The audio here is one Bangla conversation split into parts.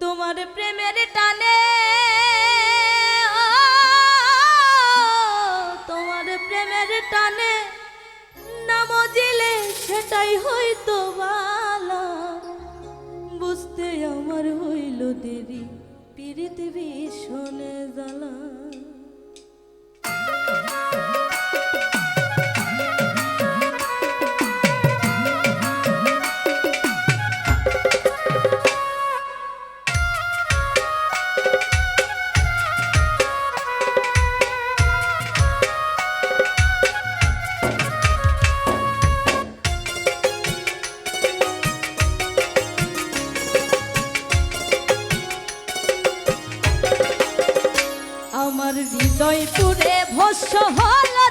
তোমার প্রেমের টানে। তোমার প্রেমের টানে নামজিলে সেটাই হয়তো বালা বুঝতে আমার হইল দেরি পৃথিবী শোনে জ্বালা। জয়পুরে ভস্য হলো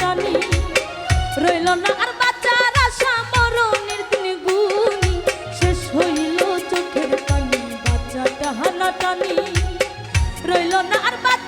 জননী রইল না আর বাঁচার আশা, মরণের দিন গুনি শেষ হইল চোখের পানি বাচ্চাটা হানাটানি রইল না আর বাচ্চা